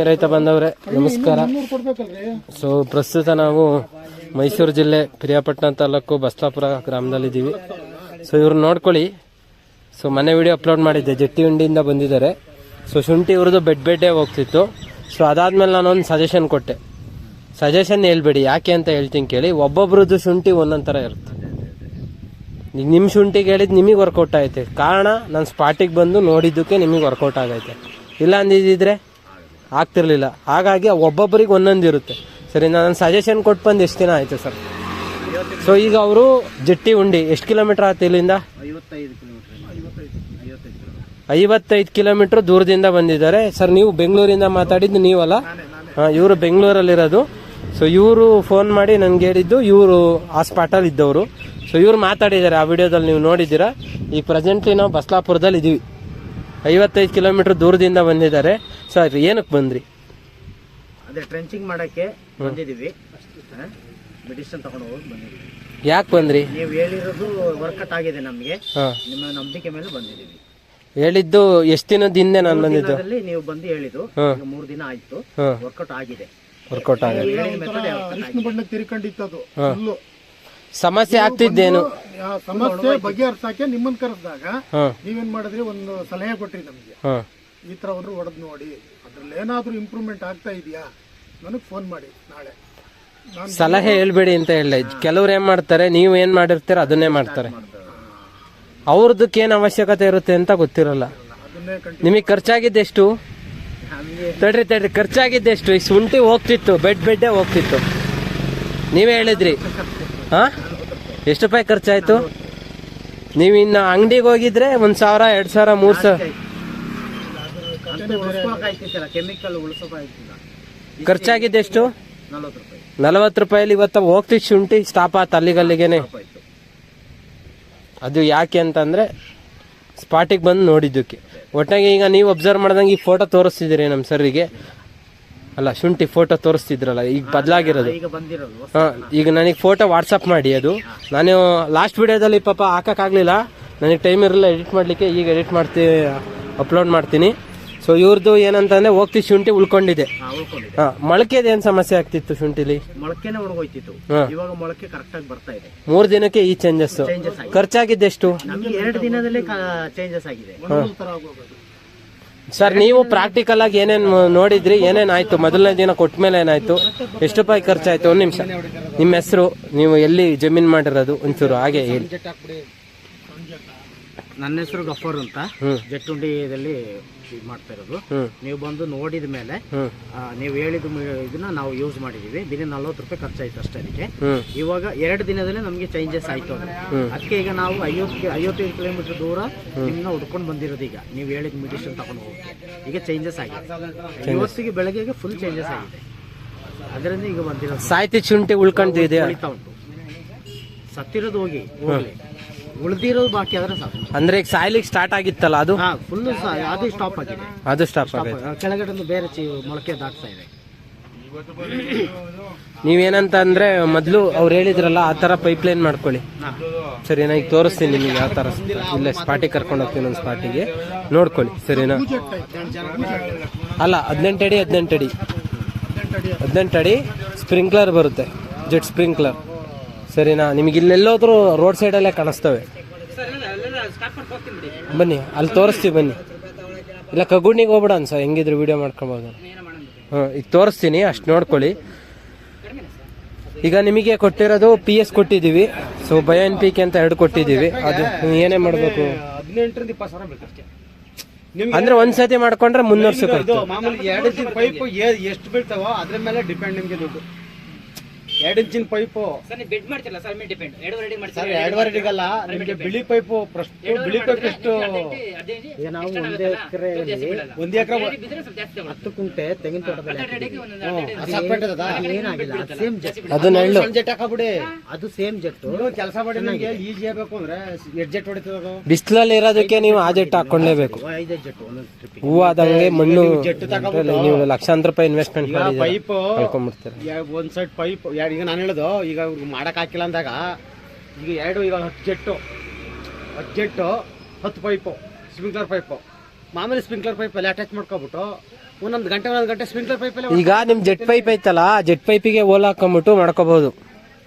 ರೈತ ಬಂದವ್ರೆ, ನಮಸ್ಕಾರ. ಸೊ, ಪ್ರಸ್ತುತ ನಾವು ಮೈಸೂರು ಜಿಲ್ಲೆ ಪಿರಿಯಾಪಟ್ಟಣ ತಾಲೂಕು ಬಸ್ಲಾಪುರ ಗ್ರಾಮದಲ್ಲಿದ್ದೀವಿ. ಸೊ ಇವ್ರು ನೋಡ್ಕೊಳ್ಳಿ. ಸೊ, ಮನೆ ವಿಡಿಯೋ ಅಪ್ಲೋಡ್ ಮಾಡಿದ್ದೆ, ಜಟ್ಟಿ ಹುಂಡಿಯಿಂದ ಬಂದಿದ್ದಾರೆ. ಸೊ, ಶುಂಠಿ ಇವ್ರದ್ದು ಬೆಡ್ ಬೆಡ್ಡೇ ಹೋಗ್ತಿತ್ತು. ಸೊ, ಅದಾದ್ಮೇಲೆ ನಾನೊಂದು ಸಜೆಷನ್ ಕೊಟ್ಟೆ. ಸಜೆಷನ್ ಹೇಳ್ಬೇಡಿ, ಯಾಕೆ ಅಂತ ಹೇಳ್ತೀನಿ ಕೇಳಿ. ಒಬ್ಬೊಬ್ರದ್ದು ಶುಂಠಿ ಒಂದೊಂದು ಥರ ಇರುತ್ತೆ. ಈಗ ನಿಮ್ಮ ಶುಂಠಿಗೆ ಹೇಳಿದ್ದು ನಿಮಗೆ ವರ್ಕೌಟ್ ಆಯ್ತೆ. ಕಾರಣ, ನಾನು ಸ್ಪಾಟಿಗೆ ಬಂದು ನೋಡಿದ್ದಕ್ಕೆ ನಿಮಗೆ ವರ್ಕೌಟ್ ಆಗೈತೆ. ಇಲ್ಲ ಅಂದಿದ್ದಿದ್ರೆ ಆಗ್ತಿರ್ಲಿಲ್ಲ. ಹಾಗಾಗಿ ಒಬ್ಬೊಬ್ಬರಿಗೆ ಒಂದೊಂದು ಇರುತ್ತೆ. ಸರಿ ನಾನು ಸಜೆಷನ್ ಕೊಟ್ಟು ಬಂದು ಎಷ್ಟು ದಿನ ಆಯ್ತು ಸರ್? ಸೊ ಈಗ ಅವರು ಜಟ್ಟಿ ಉಂಡಿ ಎಷ್ಟು ಕಿಲೋಮೀಟರ್ ಆಯ್ತು ಇಲ್ಲಿಂದ? ಐವತ್ತೈದು ಕಿಲೋಮೀಟರ್ ದೂರದಿಂದ ಬಂದಿದ್ದಾರೆ. ಸರ್ ನೀವು ಬೆಂಗಳೂರಿಂದ ಮಾತಾಡಿದ್ದು ನೀವಲ್ಲ? ಇವರು ಬೆಂಗಳೂರಲ್ಲಿರೋದು. ಸೊ ಇವರು ಫೋನ್ ಮಾಡಿ ನನಗೆ ಹೇಳಿದ್ದು ಇವರು ಆ ಸ್ಪಾಟಲ್ಲಿ ಇದ್ದವರು. ಸೊ ಇವರು ಮಾತಾಡಿದ್ದಾರೆ. ಆ ವಿಡಿಯೋದಲ್ಲಿ ನೀವು ನೋಡಿದ್ದೀರಾ. ಈ ಪ್ರೆಸೆಂಟ್ಲಿ ನಾವು ಬಸ್ಲಾಪುರದಲ್ಲಿ ಇದ್ದೀವಿ ಐವತ್ತೈದು ಕಿಲೋಮೀಟರ್ ದೂರದಿಂದ ಬಂದಿದ್ದಾರೆ. ಸರ್ ಏನಕ್ಕೆ ಬಂದ್ರಿ? ಅದೇ ಟ್ರೆಂಚಿಂಗ್ ಮಾಡಕ್ಕೆ ಬಂದಿದ್ದೀವಿ. ಮೆಡಿಸಿನ್ ತಗೊಂಡು ಹೋಗಿ ಬಂದಿದ್ದೀವಿ. ಯಾಕೆ ಬಂದ್ರಿ? ನೀವು ಹೇಳಿರೋದು ವರ್ಕೌಟ್ ಆಗಿದೆ ನಮಗೆ. ನಿಮ್ಮ ನಂಬಿಕೆ ಮೇಲೆ ಬಂದಿದ್ದೀವಿ. ಹೇಳಿದ್ದು ಎಷ್ಟು ದಿನದ ಹಿಂದೆ ನಾನು ಬಂದಿದ್ದು? ಅಲ್ಲಿ ನೀವು ಬಂದು ಹೇಳಿದ್ದು. ಈಗ ಮೂರು ದಿನ ಆಯ್ತು. ವರ್ಕೌಟ್ ಆಗಿದೆ. ವರ್ಕೌಟ್ ಆಗಿದೆ. ತಿರ್ಕೊಂಡಿತ್ತು ಹೇಳಿದ ಸಮಸ್ಯೆ ಆಗ್ತಿದ್ದೇನು? ಆ ಸಮಸ್ಯೆ ಬಗೆಹರಿಸಕ್ಕೆ ನಿಮ್ಮನ್ನ ಕರೆಸಿದಾಗ ನೀವೇನ್ ಮಾಡಿದ್ರಿ? ಒಂದು ಸಲಹೆ ಕೊಟ್ರಿ ನಮ್ಗೆ. ಈ ತರ ಒಂದು ಹೊಡೆದ್ ನೋಡಿ. ಅದ್ರಲ್ಲಿ ಏನಾದ್ರೂ ಇಂಪ್ರೂವ್ಮೆಂಟ್ ಆಗ್ತಾ ಇದೆಯಾ? ನನಗೆ ಫೋನ್ ಮಾಡಿ ನಾಳೆ. ನಾನು ಸಲಹೆ ಹೇಳ್ಬೇಡಿ ಅಂತ ಹೇಳಿ ಕೆಲವ್ರು ಏನ್ ಮಾಡ್ತಾರೆ? ನೀವು ಏನ್ ಮಾಡಿರ್ತೀರ ಅದನ್ನೇ ಮಾಡ್ತಾರೆ. ಅವ್ರದಕ್ಕೆ ಏನ್ ಅವಶ್ಯಕತೆ ಇರುತ್ತೆ ಅಂತ ಗೊತ್ತಿರಲ್ಲ. ಅದನ್ನೇ ಕಂಟಿನ್ಯೂ ನಿಮಗೆ ಖರ್ಚಾಗಿದ್ದೆಷ್ಟು? ಎಷ್ಟು ತಡ್ರಿ ತಡ್ರಿ. ಖರ್ಚಾಗಿದ್ದೆಷ್ಟು? ಈ ಶುಂಠಿ ಹೋಗ್ತಿತ್ತು ಬೆಡ್ ಬೆಡ್ಡೇ ಹೋಗ್ತಿತ್ತು. ನೀವೇ ಹೇಳಿದ್ರಿ. ಹಾ? ಎಷ್ಟು ರೂಪಾಯಿ ಖರ್ಚಾಯ್ತು? ನೀವು ಇನ್ನು ಅಂಗಡಿಗೆ ಹೋಗಿದ್ರೆ ಒಂದು ಸಾವಿರ, ಎರಡು ಸಾವಿರ, ಮೂರು ಸಾವಿರ. ಖರ್ಚಾಗಿದ್ದು ಎಷ್ಟು? ನಲ್ವತ್ತು ರೂಪಾಯಿ ನಲವತ್ತು ರೂಪಾಯಲ್ಲಿ ಇವತ್ತ ಹೋಗ್ತಿ ಶುಂಠಿ ಸ್ಟಾಪ್ ಆತ ಅಲ್ಲಿಗಲ್ಲಿಗೆನೆ. ಅದು ಯಾಕೆ ಅಂತಂದ್ರೆ ಸ್ಪಾಟಿಗೆ ಬಂದು ನೋಡಿದ್ದಕ್ಕೆ. ಒಟ್ಟಾಗಿ ಈಗ ನೀವು ಅಬ್ಸರ್ವ್ ಮಾಡ್ದಂಗೆ ಈ ಫೋಟೋ ತೋರಿಸ್ತಿದ್ದೀರಿ ನಮ್ಮ ಸರ್ರಿಗೆ. ಅಲ್ಲ ಶುಂಠಿ ಫೋಟೋ ತೋರಿಸ್ತಿದ್ರಲ್ಲ ಈಗ ಬದಲಾಗಿರೋದು. ಈಗ ಬಂದಿರೋದು ಈಗ ನನಗೆ ಫೋಟೋ ವಾಟ್ಸಪ್ ಮಾಡಿ ಅದು. ನಾನು ಲಾಸ್ಟ್ ವಿಡಿಯೋದಲ್ಲಿ ಪಾಪ ಹಾಕೋಕ್ಕಾಗಲಿಲ್ಲ. ನನಗೆ ಟೈಮ್ ಇರಲಿಲ್ಲ ಎಡಿಟ್ ಮಾಡಲಿಕ್ಕೆ ಈಗ ಎಡಿಟ್ ಮಾಡ್ತಿ ಅಪ್ಲೋಡ್ ಮಾಡ್ತೀನಿ. ಸೊ ಇವ್ರದ್ದು ಏನಂತಂದ್ರೆ ಹೋಗ್ತಿ ಶುಂಠಿ ಉಳ್ಕೊಂಡಿದೆ. ಮೊಳಕೆದು ಏನು ಸಮಸ್ಯೆ ಆಗ್ತಿತ್ತು ಶುಂಠಿಲಿ? ಮೊಳಕೆನೆ ಒಣಗೋಯ್ತಿತ್ತು. ಹಾ. ಇವಾಗ ಮೊಳಕೆ ಕರೆಕ್ಟ್ ಆಗಿ ಬರ್ತಾ ಇದೆ. ಮೂರು ದಿನಕ್ಕೆ ಈ ಚೇಂಜಸ್ ಖರ್ಚಾಗಿದ್ದೆಷ್ಟು? ಎರಡು ದಿನದಲ್ಲೇ ಚೇಂಜಸ್ ಆಗಿದೆ. ಸರ್ ನೀವು ಪ್ರಾಕ್ಟಿಕಲ್ ಆಗಿ ಏನೇನ್ ನೋಡಿದ್ರಿ? ಏನೇನ್ ಆಯ್ತು? ಮೊದಲನೇ ದಿನ ಕೊಟ್ಟ ಮೇಲೆ ಏನಾಯ್ತು? ಎಷ್ಟು ರೂಪಾಯಿ ಖರ್ಚಾಯ್ತು? ಒಂದ್ ನಿಮಿಷ. ನಿಮ್ಮ ಹೆಸರು ನೀವು ಎಲ್ಲಿ ಜಮೀನ್ ಮಾಡಿರೋದು? ಒಂಚೂರು ಹಾಗೆ ಹೇಳಿ. ನನ್ನ ಹೆಸರು ಗಫರ್ ಅಂತ. ಜಟ್ಟುಂಡಿಯಲ್ಲಿ ಇದು ಮಾಡ್ತಾ ಇರೋದು. ನೀವು ಬಂದು ನೋಡಿದ ಮೇಲೆ ನೀವು ಹೇಳಿದ ಇದನ್ನ ನಾವು ಯೂಸ್ ಮಾಡಿದೀವಿ. ದಿನ ನಲ್ವತ್ತು ರೂಪಾಯಿ ಖರ್ಚಾಯ್ತು ಅಷ್ಟೇ ಅದಕ್ಕೆ. ಇವಾಗ ಎರಡು ದಿನದಲ್ಲೇ ನಮಗೆ ಚೇಂಜಸ್ ಆಯ್ತು ಅದು. ಅದಕ್ಕೆ ಈಗ ನಾವು ಐವತ್ತು ಐವತ್ತೈದು ಕಿಲೋಮೀಟರ್ ದೂರ ನಿಮ್ಮನ್ನ ಹುಡ್ಕೊಂಡು ಬಂದಿರೋದು ಈಗ. ನೀವು ಹೇಳಿದ ಮೆಡಿಸಿನ್ ತಗೊಂಡು ಹೋಗಿ. ಈಗ ಚೇಂಜಸ್ ಆಗಿದೆ. ಇವತ್ತಿಗೆ ಬೆಳಗ್ಗೆಗೆ ಫುಲ್ ಚೇಂಜಸ್ ಆಗಿದೆ. ಅದರಿಂದ ಈಗ ಬಂದಿರೋದು. ಸಾಹಿತ್ಯ ಶುಂಠಿ ಉಳ್ಕೊಂಡು ಇದೆ ಸತ್ತಿರೋದು ಹೋಗಿ ಹೋಗ್ಲಿ. ಉಳಿದಿರೋದು ಬಾಕಿ ಆದ್ರೆ ಸಾಕು. ಅಂದ್ರೆ ಈಗ ಸಾಯ್ಲಿಕ್ಕೆ ಸ್ಟಾರ್ಟ್ ಆಗಿತ್ತಲ್ಲ ಅದು? ಹಾ ಫುಲ್ ಅದು ಸ್ಟಾಪ್ ಆಗಿದೆ. ಅದು ಸ್ಟಾಪ್ Stop ಆಗಿದೆ. ಕೆಳಗಡೆ ಬೇರೆ ಚಿ ಮೊಳಕೆ ದಾಟ್ತಾ ಇದೆ. ನೀವೇನಂತ ಅಂದ್ರೆ ಮೊದ್ಲು ಅವ್ರು ಹೇಳಿದ್ರಲ್ಲ ಆ ತರ ಪೈಪ್ ಲೈನ್ ಮಾಡ್ಕೊಳ್ಳಿ. ಸರಿನಾ? ಈಗ ತೋರಿಸ್ತೀನಿ ನಿಮಗೆ ಯಾವ ತರ ಇಲ್ಲೇ ಸ್ಪಾಟಿಗೆ ಕರ್ಕೊಂಡು ಹೋಗ್ತೀನಿ ಒಂದು ಸ್ಪಾಟಿಗೆ ನೋಡ್ಕೊಳ್ಳಿ ಸರಿನಾ? ಅಲ್ಲ ಹದಿನೆಂಟು ಅಡಿ ಹದಿನೆಂಟು ಅಡಿ. ಹದಿನೆಂಟು ಅಡಿ ಸ್ಪ್ರಿಂಕ್ಲರ್ ಬರುತ್ತೆ. ಜೆಟ್ ಸ್ಪ್ರಿಂಕ್ಲರ್ ಸರಿನಾ? ನಿಮಗೆ ಇಲ್ಲೆಲ್ಲೋದ್ರೂ ರೋಡ್ ಸೈಡಲ್ಲೇ ಕಾಣಿಸ್ತವೆ. ಬನ್ನಿ ಅಲ್ಲಿ ತೋರಿಸ್ತೀವಿ ಬನ್ನಿ. ಇಲ್ಲ ಕಗುಣಿಗೆ ಹೋಗ್ಬಿಡ ಸರ್ ಹೆಂಗಿದ್ರು ವಿಡಿಯೋ ಮಾಡ್ಕೊಬೋದು. ಹಾಂ ಈಗ ತೋರಿಸ್ತೀನಿ ಅಷ್ಟು ನೋಡ್ಕೊಳ್ಳಿ. ಈಗ ನಿಮಗೆ ಕೊಟ್ಟಿರೋದು ಪಿ ಎಸ್ ಕೊಟ್ಟಿದ್ದೀವಿ. So bio N P K ಅಂತ ಎರಡು ಕೊಟ್ಟಿದ್ದೀವಿ. ಅದು ಏನೇ ಮಾಡಬೇಕು? ಅಂದ್ರೆ ಒಂದ್ ಸತಿ ಮಾಡ್ಕೊಂಡ್ರೆ ಮುನ್ನೂರು ಇದು ಮಾಮೂಲಿ ಎರಡು ಇಂಚಿನ ಪೈಪ್ ಎಷ್ಟು ಬೀಳ್ತಾವೋ ಅದ್ರ ಮೇಲೆ ಡಿಪೆಂಡ್ ನಿಮಗೆ ದುಡ್ಡು. ಎರಡು ಇಂಚಿನ ಪೈಪು. ಬೆಡ್ ಮಾಡ್ತಿರಲ್ಲ ಸರ್ ಮೇಲೆ ಡಿಪೆಂಡ್ ಎರಡೂವರೆ ಅಡಿ ಮಾಡಿ ಸರ್ ಎರಡುವರೆ ಅಡಿಗಲ್ಲ ನಿಮ್ಗೆ ಬಿಳಿ ಪೈಪ್ ಬಿಳಿ ಪೈಪ್ ಎಷ್ಟು? ಈಗ ನಾವು ಒಂದೇ ಎಕರೆಯಲ್ಲಿ ಒಂದೇ ಎಕರೆ ಹತ್ತು ಕುಂಟೆ ತೆಂಗಿನ ತೋಟದಲ್ಲಿ ಅದು ಏನಾಗಿಲ್ಲ ಅದು? ಸೇಮ್ ಜೆಟ್ ಅದನ್ನ ಎಳ್ಳು ಸಂಜೆ ಹಾಕಬಿಡಿ. ಅದು ಸೇಮ್ ಜೆಟ್ ಕೆಲಸ ಮಾಡಿ ನಿಮ್ಗೆ ಈಜಿ ಆಗಬೇಕು ಅಂದ್ರೆ ಎಡ್ಜೆಟ್ ಹೊಡಿತದ ಬಿಸಿಲಲ್ಲಿ ಇರೋದಕ್ಕೆ ನೀವು ಆ ಜೆಟ್ ಹಾಕೊಂಡೇಬೇಕು ಹೂವಾದಂಗೆ ಜೆಟ್ ಒಂದೊಂದು ಹೂವು ಆದಂಗೆ ಮಣ್ಣು ಜೆಟ್ ನೀವು ಲಕ್ಷಾಂತರ ರೂಪಾಯಿ ಇನ್ವೆಸ್ಟ್ಮೆಂಟ್ ಮಾಡಿ ಪೈಪ್ ಒಂದ್ ಸೈಡ್ ಪೈಪ್ ಈಗ ನಾನು ಹೇಳೋದು ಈಗ ಇವ್ರಿಗೆ ಮಾಡಕ್ ಹಾಕಿಲ್ಲ ಅಂದಾಗ ಈಗ ಎರಡು ಈಗ ಹತ್ತು ಜೆಟ್ಟು ಹತ್ತು ಜೆಟ್ಟು ಹತ್ತು ಪೈಪು ಸ್ಪ್ರಿಂಕ್ಲರ್ ಪೈಪು. ಮಾಮೂಲಿ ಸ್ಪ್ರಿಂಕ್ಲರ್ ಪೈಪ್ ಅಲ್ಲಿ ಅಟ್ಯಾಚ್ ಮಾಡ್ಕೊಬಿಟ್ಟು ಒಂದೊಂದು ಗಂಟೆ ಒಂದೊಂದು ಗಂಟೆ ಸ್ಪ್ರಿಂಕ್ಲರ್ ಪೈಪಲ್ಲಿ ಈಗ ನಿಮ್ ಜೆಟ್ ಪೈಪ್ ಐತಲ್ಲ ಜೆಟ್ ಪೈಪಿಗೆ ಓಲ್ ಹಾಕೊಂಬಿಟ್ಟು ಮಾಡ್ಕೋಬಹುದು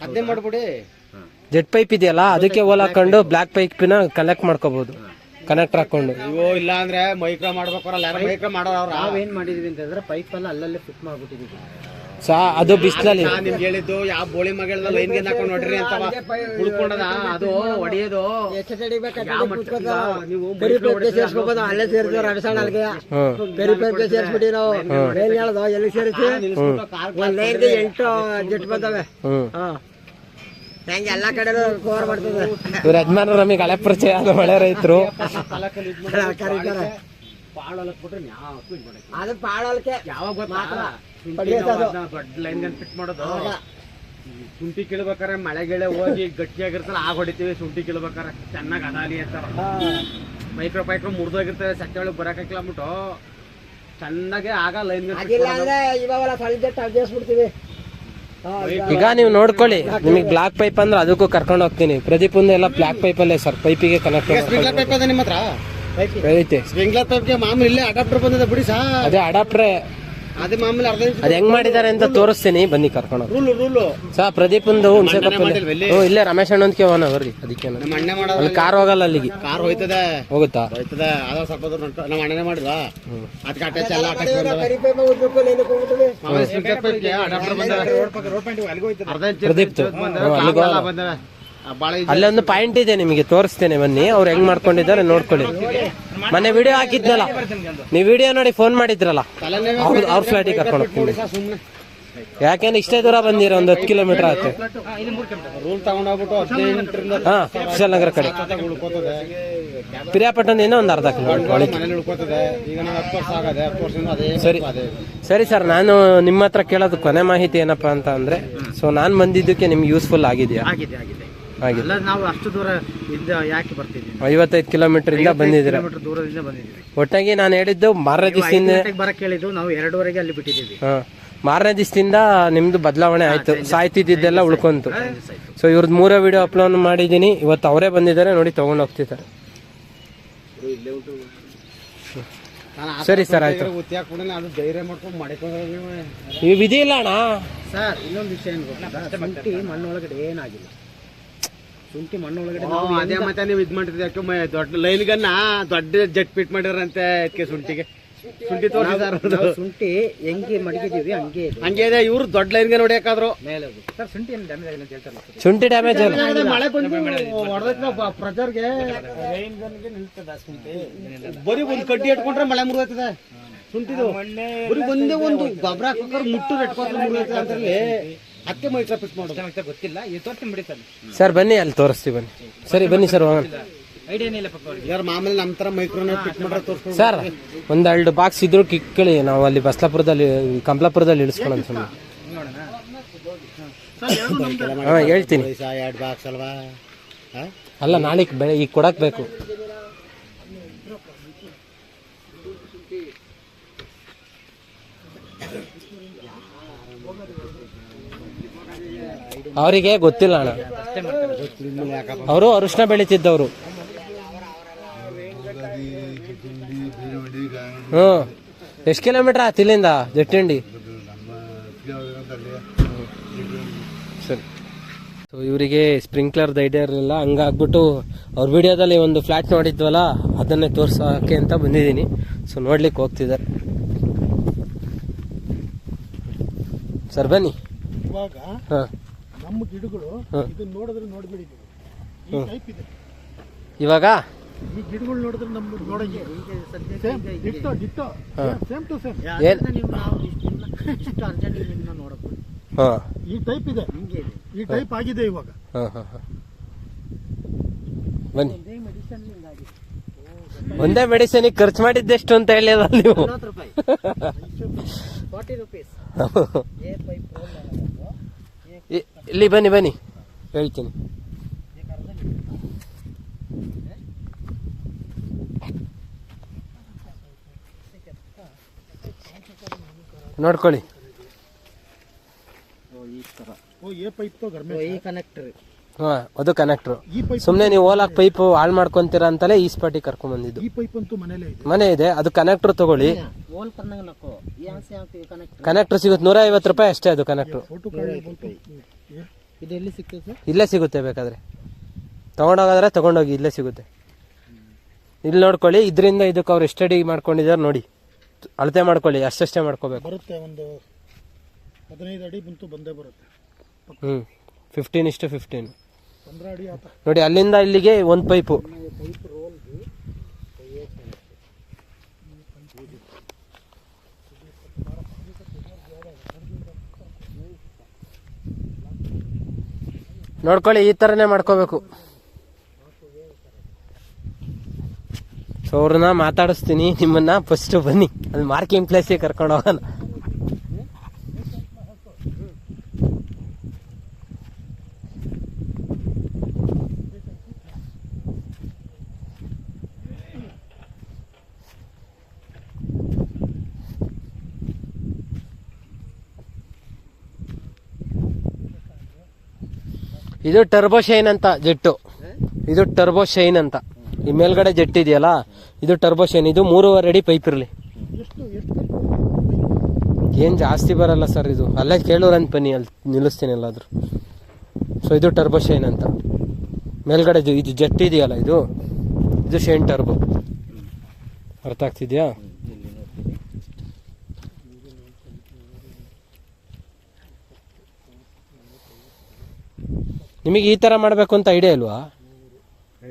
ಅದೇ ಮಾಡ್ಬಿಡಿ. ಜೆಟ್ ಪೈಪ್ ಇದೆಯಲ್ಲ ಅದಕ್ಕೆ ಓಲ್ ಹಾಕೊಂಡು ಬ್ಲಾಕ್ ಪೈಪಿನ ಕನೆಕ್ಟ್ ಮಾಡ್ಕೋಬಹುದು ಕನೆಕ್ಟ್ ಹಾಕೊಂಡು. ಇವೋ ಇಲ್ಲ ಅಂದ್ರೆ ಮೈಕ್ರೋ ಮಾಡ್ಬೇಕು ಮೈಕ್ರೋ ಮಾಡೋರು ಅವ್ರ. ನಾವೇನ್ ಮಾಡಿದೀವಿ ಅಂತಂದ್ರೆ ಪೈಪ್ ಎಲ್ಲ ಅಲ್ಲಲ್ಲೇ ಫಿಟ್ ಮಾಡ್ಬಿಟ್ಟಿದೀವಿ. ಸಾ ಅದು ಬಿಸಿಲಲ್ಲಿ. ನಿಮ್ಗೆ ಹೇಳಿದ್ದು ಯಾವ ಬೋಳಿ ಮಗಳ ಲೈನ್ಗೆ ಹಾಕೊಂಡು ನೋಡ್ರಿ ಅಂತ ಉಳ್ಕೊಂಡದ ಅದು ಹೊಡಿಯೋದು. ನೀವು ಅಲ್ಲೇ ಅಲ್ಲಿಗೆ. ಸೇರಿಸ್ಬಿಟ್ಟು ನಾವು. ಏನ್ ಹೇಳೋದು? ಎಲ್ಲಿ ಸೇರಿಸಿ? ಒಂದ್ ಲೈನ್ಗೆ ಎಂಟು ಜೆಟ್ ಬಂದವೆ. ಹ್ಮ್. ಹೆಂಗೆ ಎಲ್ಲಾ ಕಡೆ ಕೋರ್ ಮಾಡ್ತದೆ. ಇವ್ರ ಯಜಮಾನರು ನಮಗೆ ಹಳೆ ಪರಿಚಯ ಆದ ಒಳ್ಳೆ ರೈತರು. ಅದು ಪಾಳಲ್ಕೆ ಯಾವಾಗ ಗೊತ್ತಾ? ದೊಡ್ಡ ಲೈನ್ ಗನ್ ಫಿಟ್ ಮಾಡೋದು. ಶುಂಠಿ ಕೀಳ್ಬೇಕಾರೆ ಮಳೆ ಗಿಳೆ ಹೋಗಿ ಗಟ್ಟಿಯಾಗಿರ್ತಾರೆ ಆಗ ಹೊಡಿತೀವಿ ಶುಂಠಿ ಕೀಳ್ಬೇಕಾರೆ. ಚೆನ್ನಾಗಿ ಅದಾಲಿ ಅಂತಾರ. ಮೈಕ್ರೋ ಪೈಕ್ರೋ ಮುರಿದೋಗಿರ್ತಾರೆ ಸತ್ಯ ಒಳಗೆ ಬರಕಾಗಿಲ್ಲ ಅಂದ್ಬಿಟ್ಟು ಚೆನ್ನಾಗೆ ಆಗ ಲೈನ್ ಬಿಡ್ತೀವಿ ಈಗ ನೀವು ನೋಡ್ಕೊಳ್ಳಿ ನಿಮಗೆ ಬ್ಲಾಕ್ ಪೈಪ್ ಅಂದ್ರೆ ಅದಕ್ಕೂ ಕರ್ಕೊಂಡು ಹೋಗ್ತೀನಿ. ಪ್ರದೀಪ್ ಎಲ್ಲ ಬ್ಲಾಕ್ ಪೈಪ್ ಅಲ್ಲೇ ಸರ್ ಪೈಪಿಗೆ ಕನೆಕ್ಟ್ ಪೈಪ್ ಅದ ನಿಮ್ಮ ಹತ್ರ? ಐತೆ ಸ್ಪ್ರಿಂಕ್ಲರ್ ಪೈಪ್ಗೆ ಮಾಮೂಲಿ ಇಲ್ಲೇ ಅಡಾಪ್ಟರ್ ಬಂದಿದೆ ಬಿಡಿ ಸಾ. ಅದೇ ಅಡಾಪ್ಟ್ರೆ ಅದೇ ಮಾಮೂಲಿ ಅರ್ಧ ಅದ್ ಹೆಂಗ್ ಮಾಡಿದಾರೆ ಅಂತ ತೋರಿಸ್ತೀನಿ ಬನ್ನಿ ಕರ್ಕೊಂಡು ಹೋಗಿ ರೂಲು ರೂಲು ಸಾ ಪ್ರದೀಪ್ ಒಂದು ಹುಣಸೆ ಮಣ್ಣೆಣ್ಣೆ ಮಾಡಿಲ್ವಾ ಇಲ್ಲಿ? ಹ್ಞೂ ಇಲ್ಲೇ ರಮೇಶ್ ಅಣ್ಣ ಅಂತ ಕೇಳೋಣ ಬರ್ರಿ ಅದಕ್ಕೆ ನಮ್ಮ ಅಣ್ಣೆ ಮಾಡೋದು ಅಲ್ಲಿ ಕಾರ್ ಹೋಗಲ್ಲ ಅಲ್ಲಿಗೆ ಕಾರ್ ಹೋಯ್ತದೆ ಹೋಗುತ್ತಾ ಹೋಯ್ತದೆ ಅದ ಸ್ವಲ್ಪ ದೂರ ಉಂಟು ನಮ್ಮ ಅಣ್ಣನೇ ಮಾಡಿದ್ವಾ ಅದಕ್ಕೆ ಅಟ್ಯಾಚ್ ಎಲ್ಲ ಅಟ್ಯಾಚ್ ಬಂದವೆ ಕರಿ ಪೈಪ್ ಉದ್ಬೇಕು ಲೈನ್ ಹೋಗ್ಬಿಟ್ಟಿವಿ ಮಾಮೂಲಿ ಸ್ಪ್ರಿಂಕ್ಲರ್ ಪೈಪ್ಗೆ ಅಡಾಪ್ಟರ್ ಬಂದವೆ ಅರ್ಧ ಇಂಚ್ ಪ್ರದೀಪ್ ಅಲ್ಲಿಗೆ ಬಂದವೆ ಅಲ್ಲೊಂದು ಪಾಯಿಂಟ್ ಇದೆ ನಿಮಗೆ ತೋರಿಸ್ತೇನೆ ಬನ್ನಿ. ಅವ್ರು ಹೆಂಗ್ ಮಾಡ್ಕೊಂಡಿದ್ದಾರೆ ನೋಡ್ಕೊಳ್ಳಿ. ಮನೆ ವಿಡಿಯೋ ಹಾಕಿದ್ನಲ್ಲ. ನೀವು ವಿಡಿಯೋ ನೋಡಿ ಫೋನ್ ಮಾಡಿದ್ರಲ್ಲ. ಅವ್ರ ಅವ್ರ ಫ್ಲಾಟಿಗೆ ಕರ್ಕೊಂಡು ಹೋಗ್ತೀನಿ. ಯಾಕೆಂದ್ರೆ ಇಷ್ಟೇ ದೂರ ಬಂದಿರ ಒಂದು ಹತ್ತು ಕಿಲೋಮೀಟರ್ ಆಗುತ್ತೆ. ಹಾ ಕುಶಾಲ್ ನಗರ ಕಡೆ. ಪಿರಿಯಾಪಟ್ಟಣ ಏನೋ ಒಂದು ಅರ್ಧ ಕಿಲೋಮೀಟರ್ ಸರಿ. ಸರಿ ಸರ್ ನಾನು ನಿಮ್ಮ ಹತ್ರ ಕೇಳೋದು ಕೊನೆ ಮಾಹಿತಿ ಏನಪ್ಪಾ ಅಂತ ಅಂದ್ರೆ ಸೊ ನಾನು ಬಂದಿದ್ದಕ್ಕೆ ನಿಮ್ಗೆ ಯೂಸ್ಫುಲ್ ಆಗಿದೆಯಾ? ಆಗಿದೆ ಅಲ್ಲ ನಾವು ಅಷ್ಟು ದೂರ ಯಾಕೆ ಬರ್ತಿದ್ದೀವಿ ಐವತ್ತೈದು ಕಿಲೋಮೀಟರ್ ಇಂದ ಬಂದಿದ್ದೀರಾ? ಕಿಲೋಮೀಟರ್ ದೂರದಿಂದ ಬಂದಿದ್ದೀವಿ ಒಟ್ಟಾಗಿ ನಾನು ಹೇಳಿದ್ದು ಮಾರನೇ ದಿವಸದಿಂದ ಗಂಟೆಗೆ ಬರಕ್ ಹೇಳಿದ್ದು ನಾವು ಎರಡೂವರೆಗೆ ಅಲ್ಲಿ ಬಿಟ್ಟಿದ್ದೀವಿ. ಹಾ. ಮಾರನೇ ದಿವಸದಿಂದ ನಿಮ್ದು ಬದಲಾವಣೆ ಆಯ್ತು. ಸಾಯ್ತಿದ್ದೆಲ್ಲ ಉಳ್ಕೊಂತು. ಸೊ ಇವ್ರದ್ದು ಮೂರೇ ವಿಡಿಯೋ ಅಪ್ಲೋಡ್ ಮಾಡಿದ್ದೀನಿ. ಇವತ್ತು ಅವರೇ ಬಂದಿದ್ದಾರೆ ನೋಡಿ ತಗೊಂಡು ಹೋಗ್ತಿದ್ದಾರೆ. ಸರಿ ಸರ್ ಆಯ್ತು. ಅದು ಧೈರ್ಯ ಮಾಡ್ಕೊಂಡು ವಿಧಿ ಇಲ್ಲ ಅಣ್ಣ. ಸರ್ ಇನ್ನೊಂದು ವಿಷಯ ಏನು ಗೊತ್ತಾ? ಮಣ್ಣೊಳಗಡೆ ಏನಾಗಿಲ್ಲ. ಶುಂಠಿ ಮಣ್ಣೊಳಗಡೆ ನಾವು ಅದೇ ಮತ್ತೆ ನೀವು ಇದ್ ಮಾಡಿದ್ರಿ ಯಾಕೆ ಮ- ದೊಡ್ಡ ಲೈನ್ ಗನ್ನ ದೊಡ್ಡ ಜಟ್ ಪಿಟ್ ಮಾಡಿರಂತೆ ಅದಕ್ಕೆ ಶುಂಠಿಗೆ. ಶುಂಠಿ ತೋರಿಸಿದಾರ ನಾವು ಶುಂಠಿ ಹೆಂಗೆ ಮಡಗಿದೀವಿ ಹಂಗೆ ಇದೆ. ಹಂಗೆ ಇದೆ ಇವ್ರು ದೊಡ್ಡ ಲೈನ್ಗೆ ನೋಡ್ಯಾಕಾದ್ರು ಮೇಲೆ ಸರ್ ಶುಂಠಿ ಏನು ಡ್ಯಾಮೇಜ್ ಆಗಿಲ್ಲ ಅಂತ ಹೇಳ್ತಾರೆ ಶುಂಠಿ ಡ್ಯಾಮೇಜ್ ಮಳೆ ಬಂದು ಹೊಡೆದೈತೆ ಪ್ರಜರ್ಗೆ ಬರೀ ಒಂದ್ ಕಡ್ಡಿ ಇಟ್ಕೊಂಡ್ರೆ ಮಳೆ ಮುರಿದೈತದೆ ಶುಂಠಿದು. ಬರೀ ಒಂದೇ ಒಂದು ಗೊಬ್ಬರ ಹಾಕೋಕ್ರೆ ಮುಟ್ಟು ಇಟ್ಕೊಂಡ್ರೆ ಮುರಿದೈತೆ ಅಂತಲ್ಲಿ ಫಿಟ್ ಮಾಡೋದು. ಗೊತ್ತಿಲ್ಲ. ಇದು ತೋರಿಸ್ತೀನಿ ಬಿಡಿ ಸರ್. ಸರ್ ಬನ್ನಿ ಅಲ್ಲಿ ತೋರಿಸ್ತೀವಿ ಬನ್ನಿ. ಸರಿ ಬನ್ನಿ ಸರ್ ಹೋಗೋಣ. ಐಡಿಯಾ ಎರಡು ಪಕ್ಕ ಅವ್ರಿಗೆ. ಯಾರು ಮಾಮೂಲಿ ನಮ್ಮ ತರ ಮೈಕ್ರೋನ ಫಿಟ್ ಮಾಡ್ರೆ ತೋರಿಸ್ಕೊಂಡು. ಸರ್ ಒಂದೆರಡು ಬಾಕ್ಸ್ ಇದ್ರು ಕಿಕ್ಕಳಿ ನಾವು ಅಲ್ಲಿ ಬಸ್ಲಾಪುರದಲ್ಲಿ ಕಂಪ್ಲಾಪುರದಲ್ಲಿ ಇಳಿಸ್ಕೊಳ್ಳೋಣ ಸುಮ್ಮನೆ ಹಾಂ ಹೇಳ್ತೀನಿ. ಎರಡು ಬಾಕ್ಸ್ ಅಲ್ವಾ? ಹಾ? ಅಲ್ಲ ನಾಳೆ ಬೆಳೆ ಈಗ ಕೊಡಕ್ ಬೇಕು. ಅವರಿಗೆ ಗೊತ್ತಿಲ್ಲ ಅಣ್ಣ. ಅವರು ಅರಿಶಿನ ಬೆಳೀತಿದ್ದವರು. ಹ್ಞೂ. ಎಷ್ಟು ಕಿಲೋಮೀಟರ್ ಆಯ್ತು ಇಲ್ಲಿಂದ ಜಟ್ಟಿಂಡಿ? ಸರಿ. ಸೊ ಇವರಿಗೆ ಸ್ಪ್ರಿಂಕ್ಲರ್ದು ಐಡಿಯಾ ಇರಲಿಲ್ಲ. ಹಂಗಾಗ್ಬಿಟ್ಟು ಅವ್ರ ವಿಡಿಯೋದಲ್ಲಿ ಒಂದು ಫ್ಲ್ಯಾಟ್ ನೋಡಿದ್ವಲ್ಲ ಅದನ್ನೇ ತೋರಿಸೋಕೆ ಅಂತ ಬಂದಿದ್ದೀನಿ. ಸೊ ನೋಡ್ಲಿಕ್ಕೆ ಹೋಗ್ತಿದ್ದಾರೆ. ಸರ್ ಬನ್ನಿ. ಹಾಂ. ನಮ್ಮ ಗಿಡಗಳು. ಇದನ್ನ ನೋಡಿದ್ರೆ ನೋಡ್ಬಿಡಿದೀವಿ ಈ ಟೈಪ್ ಇದೆ. ಇವಾಗ? ಈ ಗಿಡಗಳು ನೋಡಿದ್ರೆ ನಮ್ಮ ನೋಡಂಗೆ same ditto ditto same to same. ಏನ್? ನೀವು ನಾವು ಇಷ್ಟು ಇಷ್ಟು ಅರ್ಜೆಂಟ್ ನಿಮ್ಮನ್ನ ನೋಡಕ್ಕೆ ಹಾಂ. ಈ ಟೈಪ್ ಇದೆ. ಹಿಂಗೆ ಇದೆ. ಈ ಟೈಪ್ ಆಗಿದೆ ಇವಾಗ. ಹಾಂ ಹಾಂ ಹಾಂ. ಬನ್ನಿ. ಒಂದೇ ಮೆಡಿಸಿನ್ ಖರ್ಚು ಮಾಡಿದ್ದೆಷ್ಟು ಅಂತ ನೀವು. ನಲ್ವತ್ತು ರೂಪಾಯಿ. Forty rupees. ಇಲ್ಲಿ ಬನ್ನಿ ಬನ್ನಿ. ಹೇಳ್ತೀನಿ. ನೋಡ್ಕೊಳ್ಳಿ. ಹಾಂ ಅದು ಕನೆಕ್ಟ್ರು ಸುಮ್ಮನೆ ನೀವು ಓಲಾಕ್ ಪೈಪ್ ಹಾಳು ಮಾಡ್ಕೊಂತೀರ ಅಂತಲೇ ಈ ಸ್ಪಾಟಿಗೆ ಕರ್ಕೊಂಡ್ ಬಂದಿದ್ದು. ಮನೆ ಇದೆ ಅದು ಕನೆಕ್ಟರ್ ತಗೊಳ್ಳಿ. ಕನೆಕ್ಟರ್ ಸಿಗುತ್ತೆ ನೂರ ಐವತ್ತು ರೂಪಾಯಿ ಅಷ್ಟೇ ಅದು ಕನೆಕ್ಟ್ರು ಸಿಗ್ತದೆ ಸರ್? ಇಲ್ಲೇ ಸಿಗುತ್ತೆ ಬೇಕಾದ್ರೆ. ತಗೊಂಡೋಗಾದ್ರೆ ತಗೊಂಡೋಗಿ ಇಲ್ಲೇ ಸಿಗುತ್ತೆ. ಇಲ್ಲಿ ನೋಡ್ಕೊಳ್ಳಿ ಇದರಿಂದ ಇದಕ್ಕೆ ಅವ್ರು ಸ್ಟಡಿ ಅಡಿ ಮಾಡ್ಕೊಂಡಿದ್ದಾರೆ ನೋಡಿ. ಅಳತೆ ಮಾಡ್ಕೊಳ್ಳಿ ಅಷ್ಟಷ್ಟೇ ಮಾಡ್ಕೋಬೇಕು. ಬರುತ್ತೆ ಒಂದು ಹದಿನೈದು ಅಡಿ ಬಂತು ಬಂದೇ ಬರುತ್ತೆ. ಹ್ಞೂ ಫಿಫ್ಟೀನ್ ಇಷ್ಟು ಫಿಫ್ಟೀನ್ ಪಂದ್ರ ಅಡಿ ಆತ. ನೋಡಿ ಅಲ್ಲಿಂದ ಇಲ್ಲಿಗೆ ಒಂದು ಪೈಪು ನೋಡ್ಕೊಳ್ಳಿ, ಈ ಥರನೇ ಮಾಡ್ಕೋಬೇಕು. ಸೊ ಅವ್ರನ್ನ ಮಾತಾಡಿಸ್ತೀನಿ, ನಿಮ್ಮನ್ನ ಫಸ್ಟ್ ಬನ್ನಿ. ಅಲ್ಲಿ ಮಾರ್ಕಿಂಗ್ ಪ್ಲೇಸಿಗೆ ಕರ್ಕೊಂಡು ಹೋಗೋಣ. ಇದು ಟರ್ಬೋ ಶೈನ್ ಅಂತ ಜೆಟ್ಟು. ಇದು ಟರ್ಬೋ ಶೈನ್ ಅಂತ. ಈ ಮೇಲ್ಗಡೆ ಜೆಟ್ ಇದೆಯಲ್ಲ, ಇದು ಟರ್ಬೋ ಶೈನ್ ಇದು ಮೂರುವರೆ ಅಡಿ ಪೈಪ್ ಇರಲಿ. ಏನ್ ಜಾಸ್ತಿ ಬರಲ್ಲ ಸರ್ ಇದು. ಅಲ್ಲೇ ಕೇಳೋರಂತ ಬನ್ನಿ, ಅಲ್ಲಿ ನಿಲ್ಲಿಸ್ತೀನಿ ಎಲ್ಲಾದ್ರೂ. ಸೊ ಇದು ಟರ್ಬೋ ಶೈನ್ ಅಂತ. ಮೇಲ್ಗಡೆ ಇದು ಜೆಟ್ ಇದೆಯಲ್ಲ ಇದು. ಇದು ಶೈನ್ ಟರ್ಬೋ ಅರ್ಥ ಆಗ್ತಿದ್ಯಾ? ನಿಮಗೆ ಈ ತರ ಮಾಡಬೇಕು ಅಂತ ಐಡಿಯಾ ಇಲ್ವಾ?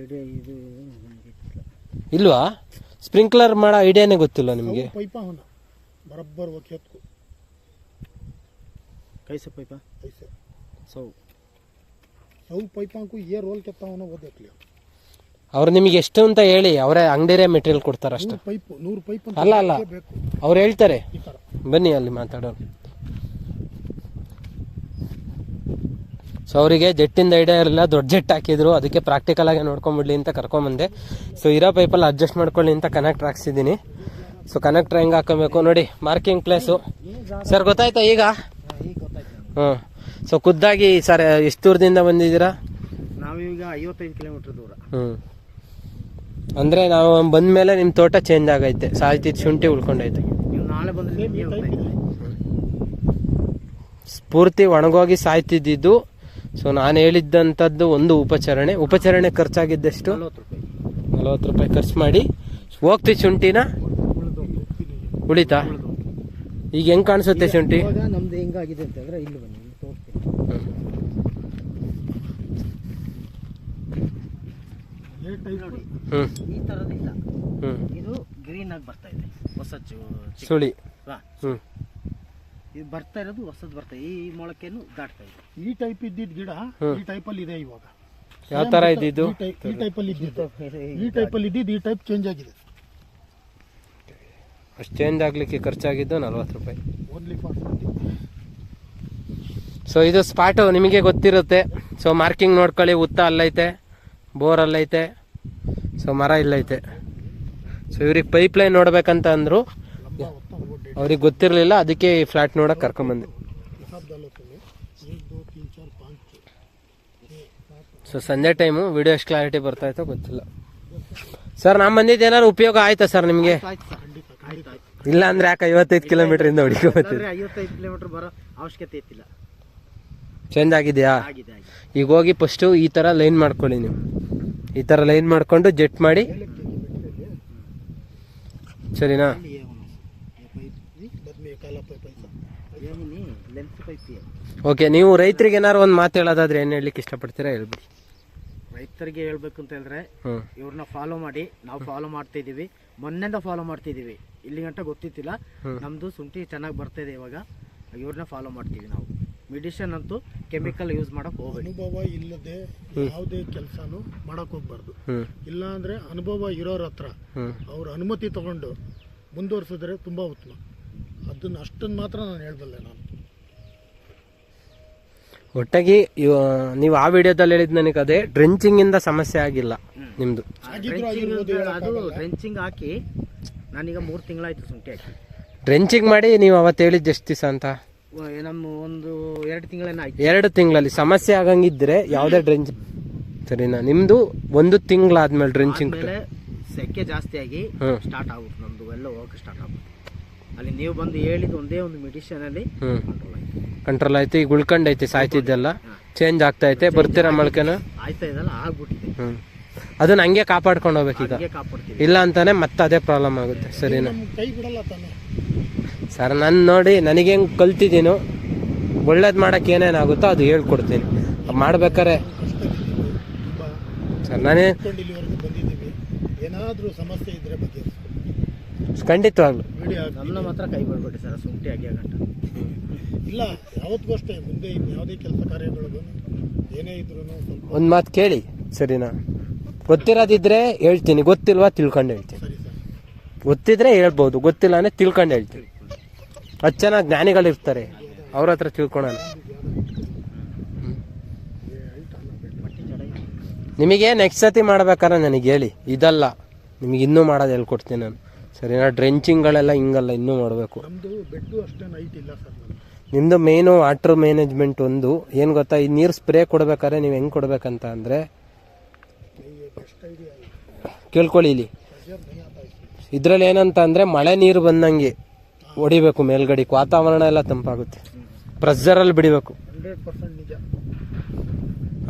ಐಡಿಯಾ ಇದು ಇಲ್ವಾ? ಸ್ಪ್ರಿಂಕ್ಲರ್ ಮಾಡೋ ಐಡಿಯಾನೇ ಗೊತ್ತಿಲ್ಲ ನಿಮಗೆ. ಪೈಪ ಅವನ. ಬರಬ್ಬರ್ ಓಕೆ ಕೈಸೆ ಪೈಪ? ಐಸೆ ಸೌ. ಅಂಕು ಏ ರೋಲ್ ಕೆತ್ತವನ ಓದಕ್ಲಿ ಅವ್ರು ನಿಮಗೆ ಎಷ್ಟು ಅಂತ ಹೇಳಿ ಅವರೇ ಅಂಗಡಿರೇ ಮೆಟೀರಿಯಲ್ ಕೊಡ್ತಾರೆ ಅಷ್ಟೇ ಪೈಪ್ ನೂರು ಪೈಪ್ ಅಂತ ಅಲ್ಲ ಅಲ್ಲ. ಅವ್ರು ಹೇಳ್ತಾರೆ. ಬನ್ನಿ ಅಲ್ಲಿ ಮಾತಾಡೋಣ. ಸೊ ಅವರಿಗೆ ಜೆಟ್ಟಿಂದ ಐಡಿಯಾ ಇರಲಿಲ್ಲ ದೊಡ್ಡ ಜೆಟ್ ಹಾಕಿದ್ರು. ಅದಕ್ಕೆ ಪ್ರಾಕ್ಟಿಕಲ್ ಆಗಿ ನೋಡ್ಕೊಂಬಿಡ್ಲಿ ಅಂತ ಕರ್ಕೊಂಬಂದೆ ಸೊ ಇರೋ ಪೈಪಲ್ಲಿ ಅಡ್ಜಸ್ಟ್ ಮಾಡ್ಕೊಳ್ಳಿ ಅಂತ ಕನೆಕ್ಟ್ ಹಾಕ್ಸಿದ್ದೀನಿ. ಸೊ ಕನೆಕ್ಟರ್ ಹೆಂಗೆ ಹಾಕೋಬೇಕು ನೋಡಿ ಮಾರ್ಕಿಂಗ್ ಪ್ಲೇಸು ಸರ್ ಗೊತ್ತಾಯ್ತಾ ಈಗ? ಹ್ಞೂ ಸೊ ಖುದ್ದಾಗಿ ಸರ್ ಎಷ್ಟು ದೂರದಿಂದ ಬಂದಿದ್ದೀರಾ? ನಾವೀಗ ಐವತ್ತೈದು ಕಿಲೋಮೀಟರ್ ದೂರ. ಹ್ಞೂ ಅಂದರೆ ನಾವು ಬಂದಮೇಲೆ ನಿಮ್ಮ ತೋಟ ಚೇಂಜ್ ಆಗೈತೆ. ಸಾಯ್ತಿದ್ದು ಶುಂಠಿ ಉಳ್ಕೊಂಡೈತೆ. ನಾಳೆ ಬಂದ್ರೆ ಸ್ಫೂರ್ತಿ ಒಣಗೋಗಿ ಸಾಯ್ತಿದ್ದಿದ್ದು ಸೊ ನಾನು ಹೇಳಿದ್ದಂಥದ್ದು ಒಂದು ಉಪಚರಣೆ. ಉಪಚರಣೆ ಖರ್ಚಾಗಿದ್ದಷ್ಟು? ನಲ್ವತ್ತು ರೂಪಾಯಿ ಖರ್ಚು ಮಾಡಿ. ಹೋಗ್ತಿ ಶುಂಠಿನ? ಉಳಿತಾ? ಈಗ ಹೆಂಗ್ ಕಾಣಿಸುತ್ತೆ ಶುಂಠಿ? ನಮ್ದು ಹೆಂಗಾಗಿದೆ ಅಂತಂದ್ರೆ ಇಲ್ಲಿ ಬನ್ನಿ ಈ ಥರದಿಲ್ಲ ಹ್ಮ್. ಇದು ಗ್ರೀನ್ ಆಗಿ ಬರ್ತಾ ಇದೆ. ಹೊಸ ಸುಳಿ. ಹ್ಮ್. ಇದು ಬರ್ತಾ ಇರೋದು ಹೊಸದು ಬರ್ತಾ ಇದೆ ಈ ಮೊಳಕೆನು ದಾಟ್ತಾ ಇದೆ. ಈ ಟೈಪ್ ಇದ್ದಿದ್ ಗಿಡ ಈ ಟೈಪ್ ಅಲ್ಲಿ ಇದೆ ಇವಾಗ. ಯಾವ ತರ ಇದ್ದಿದ್ದು? ಈ ಟೈಪ್ ಈ ಟೈಪ್ ಅಲ್ಲಿ ಇದ್ದಿದ್ದು. ಈ ಟೈಪ್ ಅಲ್ಲಿ ಇದ್ದಿದ್ದು ಈ ಟೈಪ್ ಚೇಂಜ್ ಆಗಿದೆ. ಅಷ್ಟು ಚೇಂಜ್ ಆಗ್ಲಿಕ್ಕೆ ಖರ್ಚಾಗಿದ್ದು ನಲ್ವತ್ತು ರೂಪಾಯಿ. ಓನ್ಲಿ ಫಾರ್ ಸೊ ಇದು ಸ್ಪಾಟು ನಿಮಗೆ ಗೊತ್ತಿರುತ್ತೆ. ಸೊ ಮಾರ್ಕಿಂಗ್ ನೋಡ್ಕೊಳ್ಳಿ. ಉತ್ತ ಅಲ್ಲೈತೆ ಬೋರ್ ಅಲ್ಲೈತೆ. ಸೊ ಮರ ಇಲ್ಲೈತೆ. ಸೊ ಇವ್ರಿಗೆ ಪೈಪ್ ಲೈನ್ ನೋಡ್ಬೇಕಂತ ಅಂದ್ರು ಅವ್ರಿಗೆ ಗೊತ್ತಿರಲಿಲ್ಲ ಅದಕ್ಕೆ ಈ ಫ್ಲ್ಯಾಟ್ ನೋಡಕ್ಕೆ ಕರ್ಕೊಂಬಂದೆ. ಸೊ ಸಂಜೆ ಟೈಮು ವಿಡಿಯೋ ಎಷ್ಟು ಕ್ಲಾರಿಟಿ ಬರ್ತಾ ಇತ್ತು ಗೊತ್ತಿಲ್ಲ. ಸರ್ ನಮ್ಮ ಬಂದಿದ್ದು ಏನಾದ್ರು ಉಪಯೋಗ ಆಯ್ತಾ ಸರ್ ನಿಮಗೆ? ಇಲ್ಲ ಅಂದ್ರೆ ಯಾಕೆ ಐವತ್ತೈದು ಕಿಲೋಮೀಟರ್ ಇಂದ ಹುಡುಕಿ ಬರ್ತೀವಿ ಕಿಲೋಮೀಟರ್ ಬರೋ ಅವಶ್ಯಕತೆ ಇತ್ತಿಲ್ಲ. ಚೇಂಜ್ ಆಗಿದೆಯಾ? ಈಗ ಹೋಗಿ ಫಸ್ಟು ಈ ಥರ ಲೈನ್ ಮಾಡ್ಕೊಳ್ಳಿ ನೀವು. ಈ ಥರ ಲೈನ್ ಮಾಡಿಕೊಂಡು ಜೆಟ್ ಮಾಡಿ. ಸರಿನಾ? ಓಕೆ ನೀವು ರೈತರಿಗೆ ಏನಾರು ಒಂದು ಮಾತು ಹೇಳೋದಾದ್ರೆ ಏನು ಹೇಳಲಿಕ್ಕೆ ಇಷ್ಟಪಡ್ತೀರಾ ಹೇಳ್ಬಿಡಿ. ರೈತರಿಗೆ ಹೇಳ್ಬೇಕು ಅಂತ ಹೇಳಿದ್ರೆ ಇವ್ರನ್ನ ಫಾಲೋ ಮಾಡಿ ನಾವು ಫಾಲೋ ಮಾಡ್ತಾ ಇದೀವಿ. ಮೊನ್ನೆಯಿಂದ ಫಾಲೋ ಮಾಡ್ತಾ ಇದೀವಿ. ಇಲ್ಲಿ ಗಂಟ ಗೊತ್ತಿತ್ತಿಲ್ಲ. ನಮ್ದು ಶುಂಠಿ ಚೆನ್ನಾಗಿ ಬರ್ತಾ ಇದೆ ಇವಾಗ. ಇವ್ರನ್ನ ಫಾಲೋ ಮಾಡ್ತೀವಿ ನಾವು. ಮೆಡಿಷನ್ ಅಂತೂ ಕೆಮಿಕಲ್ ಯೂಸ್ ಮಾಡಕ್ ಹೋಗ್ಬೇಡಿ. ಅನುಭವ ಇಲ್ಲದೆ ಯಾವುದೇ ಕೆಲಸನೂ ಮಾಡಕ್ ಹೋಗ್ಬಾರ್ದು. ಇಲ್ಲ ಅಂದ್ರೆ ಅನುಭವ ಇರೋರ ಹತ್ರ ಅವ್ರ ಅನುಮತಿ ತಗೊಂಡು ಮುಂದುವರ್ಸಿದ್ರೆ ತುಂಬಾ ಉತ್ತಮ. ಅದನ್ನ ಅಷ್ಟನ್ನ ಮಾತ್ರ ನಾನು ಹೇಳ್ಬಲ್ಲೆ ನಾನು. ಒಟ್ಟಾಗಿ ಇವ- ನೀವು ಆ ವಿಡಿಯೋದಲ್ಲಿ ಹೇಳಿದ್ ನನಗೆ ಅದೇ ಡ್ರೆಂಚಿಂಗ್ ಇಂದ ಸಮಸ್ಯೆ ಆಗಿಲ್ಲ ನಿಮ್ದು. ಅದು ಡ್ರೆಂಚಿಂಗ್ ಹಾಕಿ ನಾನೀಗ ಮೂರು ತಿಂಗಳಾಯ್ತು ಸುಂಟಿ ಹಾಕಿ. ಡ್ರೆಂಚಿಂಗ್ ಮಾಡಿ ನೀವು ಅವತ್ತು ಹೇಳಿದ್ದು ಎಷ್ಟು ದಿವಸ ಅಂತ? ನಮ್ಮ ಒಂದು ಎರಡು ತಿಂಗಳೇನ ಆಯ್ತು. ಎರಡು ತಿಂಗಳಲ್ಲಿ. ಸಮಸ್ಯೆ ಆಗಂಗಿದ್ರೆ ಯಾವುದೇ ಡ್ರೆಂಚ್ ಸರಿನಾ? ನಿಮ್ದು ಒಂದು ತಿಂಗಳಾದ್ಮೇಲೆ ಡ್ರೆಂಚಿಂಗ್ ಆಮೇಲೆ ಸೆಕೆ ಜಾಸ್ತಿ ಆಗಿ ಸ್ಟಾರ್ಟ್ ಆಗುತ್ತೆ ನಮ್ದು ಎಲ್ಲ ಹೋಗಕ್ಕೆ ಸ್ಟಾರ್ಟ್ ಆಗುತ್ತೆ. ಅಲ್ಲಿ ನೀವು ಬಂದು ಹೇಳಿದ ಒಂದೇ ಒಂದು ಮೆಡಿಸಿನ್ ಅಲ್ಲಿ ಕಂಟ್ರೋಲ್ ಆಯ್ತು. ಕಂಟ್ರೋಲ್ ಈಗ ಉಳ್ಕೊಂಡೈತಿ ಸಾಯ್ತಿದ್ದೆಲ್ಲ. ಚೇಂಜ್ ಆಗ್ತಾ ಐತೆ ಬರ್ತೀರಾ ಮಳಕೆನ? ಆಯ್ತಾ ಇದೆಲ್ಲ ಆಗ್ಬಿಟ್ಟಿದೆ. ಹ್ಮ್. ಅದನ್ನ ಹಂಗೆ ಕಾಪಾಡ್ಕೊಂಡು ಹೋಗ್ಬೇಕೀಗ ಹಂಗೆ ಕಾಪಾಡ್ತೀವಿ. ಇಲ್ಲ ಅಂತಾನೆ ಮತ್ತೆ ಅದೇ ಪ್ರಾಬ್ಲಮ್ ಆಗುತ್ತೆ. ಸರಿನಾ? ನಮ್ ಕೈ ಬಿಡಲ್ಲ ತಾನೆ. ಸರ್ ನಾನು ನೋಡಿ ನನಗೆ ಹೆಂಗ್ ಕಲ್ತಿದ್ದೀನೋ ಒಳ್ಳೇದು ಮಾಡಕ್ಕೆ ಏನೇನಾಗುತ್ತೋ ಅದು ಹೇಳ್ಕೊಡ್ತೀನಿ. ಮಾಡ್ಬೇಕಾರೆ ಸರ್ ನಾನೇ ಏನಾದರೂ ಇಲ್ಲಿವರೆಗೂ ಬಂದಿದ್ದೀವಿ. ಏನಾದ್ರೂ ಸಮಸ್ಯೆ ಇದ್ರೆ ಬಗೆಹರಿಸ್ಕೊಂಡು ಖಂಡಿತವಾಗ್ಲು. ಒಂದ್ ನಮ್ಮನ್ನ ಮಾತ್ರ ಕೈ ಬಿಡ್ಬೇಡಿ ಸರ್ ಆಗಿ ಇಲ್ಲ ಯಾವತ್ತಿಗೂ ಅಷ್ಟೇ ಮುಂದೆ ಇನ್ನು ಯಾವುದೇ ಕೆಲಸ ಕಾರ್ಯಗಳಿಗೂ ಏನೇ ಇದ್ರೂ ಸ್ವಲ್ಪ ಒಂದು ಮಾತು ಕೇಳಿ ಸರಿನಾ? ಗೊತ್ತಿರೋದಿದ್ರೆ ಹೇಳ್ತೀನಿ ಗೊತ್ತಿಲ್ವಾ ತಿಳ್ಕೊಂಡು ಹೇಳ್ತೀನಿ. ಸರಿ ಸರ್. ಗೊತ್ತಿದ್ರೆ ಹೇಳ್ಬೋದು ಗೊತ್ತಿಲ್ಲ ಅಂದ್ರೆ ತಿಳ್ಕೊಂಡು ಹೇಳ್ತೀನಿ. ಚೆನ್ನಾಗಿ ಜ್ಞಾನಿಗಳು ಇರ್ತಾರೆ ಅವ್ರ ಹತ್ರ ತಿಳ್ಕೊಳೋಣ. ನಿಮಗೆ ನೆಕ್ಸ್ಟ್ ಸತಿ ಮಾಡ್ಬೇಕಾದ್ರೆ ನನಗೆ ಹೇಳಿ ಇದಲ್ಲ ನಿಮಗೆ ಇನ್ನೂ ಮಾಡೋದು ಹೇಳ್ಕೊಡ್ತೀನಿ ನಾನು. ಸರಿನಾ? ಡ್ರೆಂಚಿಂಗ್ಗಳೆಲ್ಲ ಹಿಂಗಲ್ಲ ಇನ್ನೂ ಮಾಡಬೇಕು. ನಮ್ದು ಬೆಡ್ಡು ಅಷ್ಟೇನು ಹೈಟ್ ಇಲ್ಲ ಸರ್ ನಮ್ದು. ನಿಮ್ಮದು ಮೇನು ವಾಟರ್ ಮ್ಯಾನೇಜ್ಮೆಂಟ್ ಒಂದು. ಏನು ಗೊತ್ತಾ? ಈ ನೀರು ಸ್ಪ್ರೇ ಕೊಡಬೇಕಾದ್ರೆ ನೀವು ಹೆಂಗೆ ಕೊಡಬೇಕಂತ ಅಂದರೆ ಬೆಸ್ಟ್ ಐಡಿಯಾ ಕೇಳ್ಕೊಳ್ಳಿ ಇಲ್ಲಿ. ಇದರಲ್ಲಿ ನೈ ಆತ है ಇದ್ರಲ್ಲಿ ಏನಂತ ಅಂದರೆ ಮಳೆ ನೀರು ಬಂದಂಗೆ ಹೊಡಿಬೇಕು ಮೇಲ್ಗಡೆಗೆ ವಾತಾವರಣ ಎಲ್ಲ ತಂಪಾಗುತ್ತೆ. ಪ್ರೆಸ್ಸರಲ್ಲಿ ಬಿಡಬೇಕು. ಹಂಡ್ರೆಡ್ ಪರ್ಸೆಂಟ್ ನಿಜ.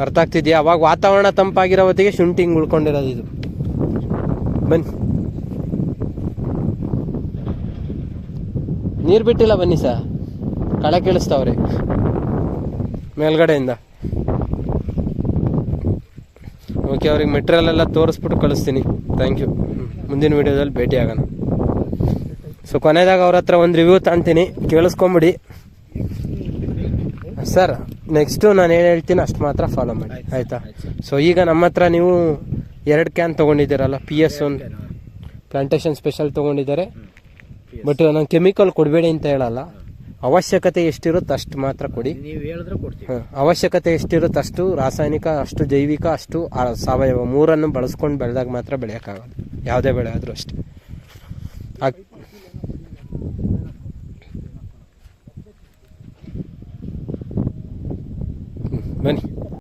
ಅರ್ಥ ಆಗ್ತಿದ್ಯಾ? ಅವಾಗ ವಾತಾವರಣ ತಂಪಾಗಿರೋ ಹೊತ್ತಿಗೆ ಶುಂಠಿ ಹಿಂಗೆ ಉಳ್ಕೊಂಡಿರೋದು ಇದು. ಬನ್ನಿ. ನೀರು ಬಿಟ್ಟಿಲ್ಲ ಬನ್ನಿ ಸರ್. ಕಳೆ ಕೇಳಿಸ್ತಾವ್ರಿ. ಮೇಲ್ಗಡೆಯಿಂದ. ಓಕೆ ಅವ್ರಿಗೆ ಮೆಟೀರಿಯಲ್ ಎಲ್ಲ ತೋರಿಸ್ಬಿಟ್ಟು ಕಳಿಸ್ತೀನಿ. ಥ್ಯಾಂಕ್ ಯು ಮುಂದಿನ ವೀಡಿಯೋದಲ್ಲಿ ಭೇಟಿ ಆಗೋಣ. ಸೊ ಕೊನೆದಾಗ ಅವ್ರ ಹತ್ರ ಒಂದು ರಿವ್ಯೂ ತಾಂತೀನಿ ಕೇಳಿಸ್ಕೊಂಬಿಡಿ. ಸರ್ ನೆಕ್ಸ್ಟು ನಾನು ಏನು ಹೇಳ್ತೀನಿ ಅಷ್ಟು ಮಾತ್ರ ಫಾಲೋ ಮಾಡಿ. ಆಯಿತಾ ಸೊ ಈಗ ನಮ್ಮ ಹತ್ರ ನೀವು ಎರಡು ಕ್ಯಾನ್ ತೊಗೊಂಡಿದ್ದೀರಲ್ಲ ಪಿ ಎಸ್ ಒಂದು. ಪ್ಲಾಂಟೇಶನ್ ಸ್ಪೆಷಲ್ ತೊಗೊಂಡಿದ್ದಾರೆ. ಬಟ್ ನಾನು ಕೆಮಿಕಲ್ ಕೊಡಬೇಡಿ ಅಂತ ಹೇಳಲ್ಲ. ಅವಶ್ಯಕತೆ ಎಷ್ಟಿರುತ್ತೋ ಅಷ್ಟು ಮಾತ್ರ ಕೊಡಿ. ನೀವು ಹೇಳಿದ್ರೆ ಕೊಡ್ತೀವಿ. ಹ, ಅವಶ್ಯಕತೆ ಎಷ್ಟಿರುತ್ತೋ ಅಷ್ಟು ರಾಸಾಯನಿಕ ಅಷ್ಟು ಜೈವಿಕ ಅಷ್ಟು ಆ ಸಾವಯವ ಮೂರನ್ನು ಬಳಸ್ಕೊಂಡು ಬೆಳೆದಾಗ ಮಾತ್ರ ಬೆಳೆಯೋಕ್ಕಾಗೋದು ಯಾವುದೇ ಬೆಳೆ ಆದರೂ ಅಷ್ಟೇ. ಹ್ಮ್, ಬನ್ನಿ.